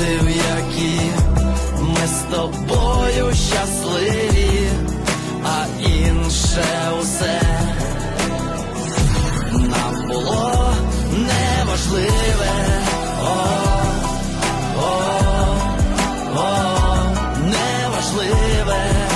в які ми з тобою щасливі, а інше усе нам було неможливе, о, о, о, неможливе.